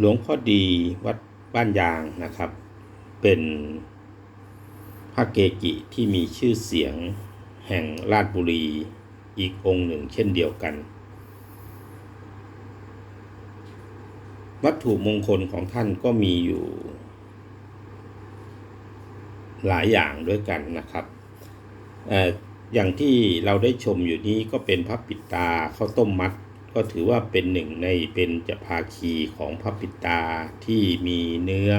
หลวงพ่อดีวัดบ้านยางนะครับ เป็นพระเกจิที่มีชื่อเสียงแห่งราชบุรีอีกองค์หนึ่งเช่นเดียวกัน วัตถุมงคลของท่านก็มีอยู่ หลายอย่างด้วยกันนะครับออย่างที่เราได้ชมอยู่นี้ก็เป็นพระปิดตาข้าวต้มมัด ก็ถือว่าเป็นหนึ่งในเป็นจะภาคีของพระปิตาที่มีเนื้อ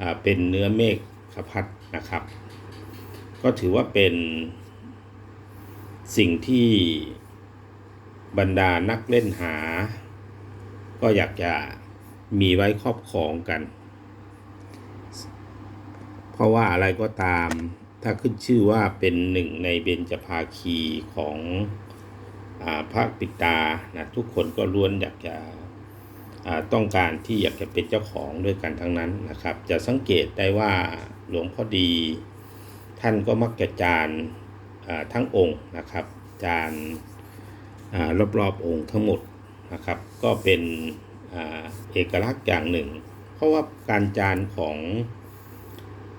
อาเป็นเนื้อเมฆขพัดนะครับ ก็ถือว่าเป็นสิ่งที่บรรดานักเล่นหา ก็อยากจะมีไว้ครอบครองกัน เพราะว่าอะไรก็ตาม ถ้าขึ้นชื่อว่าเป็นหนึ่งในเบญจภาคีของ พระปิตานะทุกคนก็ล้วนอยากจะต้องการที่อยากจะเป็นเจ้าของด้วยกันทั้งนั้นนะครับ จะสังเกตได้ว่าหลวงพ่อดี ท่านก็มักจะจานทั้งองค์นะครับ จานอ่ารอบๆองค์ทั้งหมดนะครับ ก็เป็นอเอกลักษณ์อย่างหนึ่ง เพราะว่าการจานของ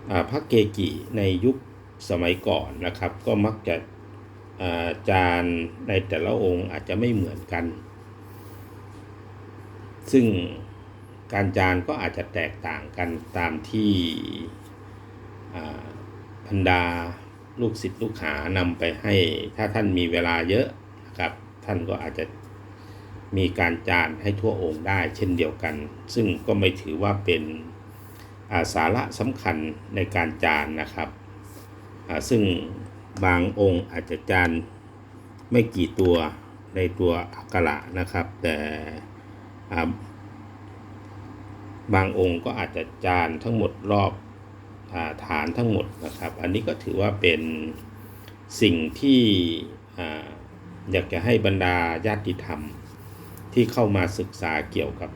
อพระเกจิในยุคสมัยก่อนนะครับ ก็มักจะ อาจานในแต่ละองค์อาจจะไม่เหมือนกัน ซึ่งการจานก็อาจจะแตกต่างกันตามที่อ่าบรรดาลูกศิษย์ลูกหานำไปให้ถ้าท่านมีเวลาเยอะนะครับ ท่านก็อาจจะมีการจานให้ทั่วองค์ได้เช่นเดียวกัน ซึ่งก็ไม่ถือว่าเป็นาสาระสำคัญในการจานนะครับซึ่ง บางองค์อาจจะจานไม่กี่ตัวในตัวอักระนะครับ แต่บางองค์ก็อาจจะจานทั้งหมดรอบอาฐานทั้งหมดนะครับ อันนี้ก็ถือว่าเป็นสิ่งที่ออยากจะให้บรรดาญาติธรรม ที่เข้ามาศึกษาเกี่ยวกับ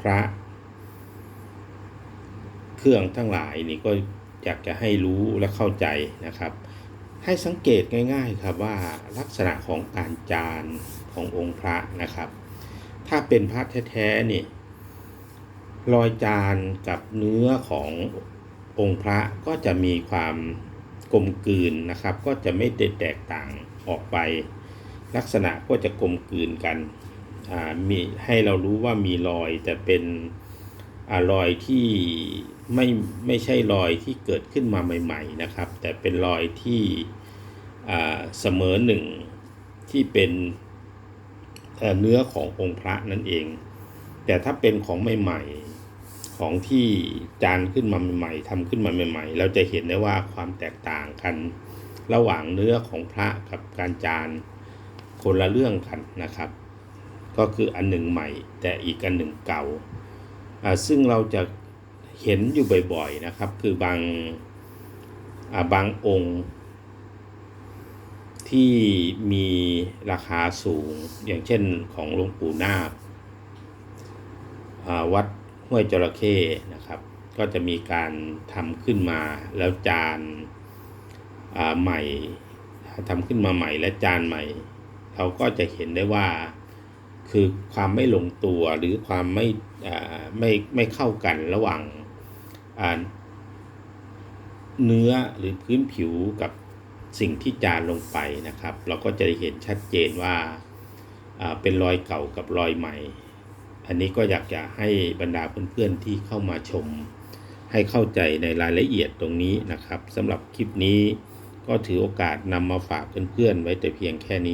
พระ เครื่องทั้งหลายนี่ก็อยากจะให้รู้และเข้าใจนะครับ ให้สังเกตง่ายๆครับว่าลักษณะของการจานขององค์พระนะครับ ถ้าเป็นพระแท้ๆนี่รอยจานกับเนื้อขององค์พระก็จะมีความกลมกลืนนะครับ ก็จะไม่ได้แตกต่างออกไป ลักษณะก็จะกลมกลืนกันมีให้เรารู้ว่ามีรอยแต่เป็น อรอยที่ไม่ไม่ใช่รอยที่เกิดขึ้นมาใหม่ๆนะครับ แต่เป็นรอยที่เสมอหนึ่งที่เป็นเนื้อขององค์พระนั่นเอง แต่ถ้าเป็นของใหม่ๆของที่จานขึ้นมาใหม่ๆทำขึ้นมาใหม่ ๆ เราจะเห็นได้ว่าความแตกต่างกันระหว่างเนื้อของพระกับการจานคนละเรื่องกันนะครับ ก็คืออันหนึ่งใหม่ แต่อีกอันหนึ่งเก่า ซึ่งเราจะเห็นอยู่บ่อยๆนะครับ คือบางอ่าบางองค์ ที่มีราคาสูงอย่างเช่นของหลวงปู่นาคอ่าวัดห้วยจระเข้นะครับ ก็จะมีการทำขึ้นมาแล้วจานอ่าใหม่ทำขึ้นมาใหม่และจานใหม่ เราก็จะเห็นได้ว่า คือความไม่ลงตัวหรือความไม่ไม่ไม่เข้ากันระหว่างเนื้อหรือพื้นผิวกับสิ่งที่จานลงไปนะครับ เราก็จะเห็นชัดเจนว่าเป็นรอยเก่ากับรอยใหม่ อันนี้ก็อยากจะให้บรรดาเพื่อนๆที่เข้ามาชม ให้เข้าใจในรายละเอียดตรงนี้นะครับสำหรับคลิปนี้ก็ถือโอกาสนำมาฝากเพื่อนๆไว้แต่เพียงแค่นี้